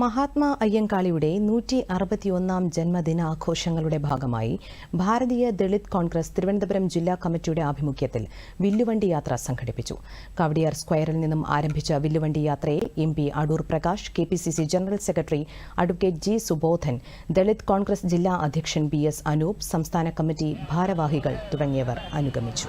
മഹാത്മാ അയ്യങ്കാളിയുടെ നൂറ്റി അറുപത്തിയൊന്നാം ജന്മദിനാഘോഷങ്ങളുടെ ഭാഗമായി ഭാരതീയ ദളിത് കോൺഗ്രസ് തിരുവനന്തപുരം ജില്ലാ കമ്മിറ്റിയുടെ ആഭിമുഖ്യത്തിൽ വില്ലുവണ്ടി യാത്ര സംഘടിപ്പിച്ചു. കവടിയാർ സ്ക്വയറിൽ നിന്നും ആരംഭിച്ച വില്ലുവണ്ടി യാത്രയെ M P Adoor Prakash K general secretary advocate G Subodhan Dalit Congress ജില്ലാ അധ്യക്ഷൻ ബി എസ് അനൂപ് സംസ്ഥാന കമ്മിറ്റി ഭാരവാഹികൾ തുടങ്ങിയവർ അനുഗമിച്ചു.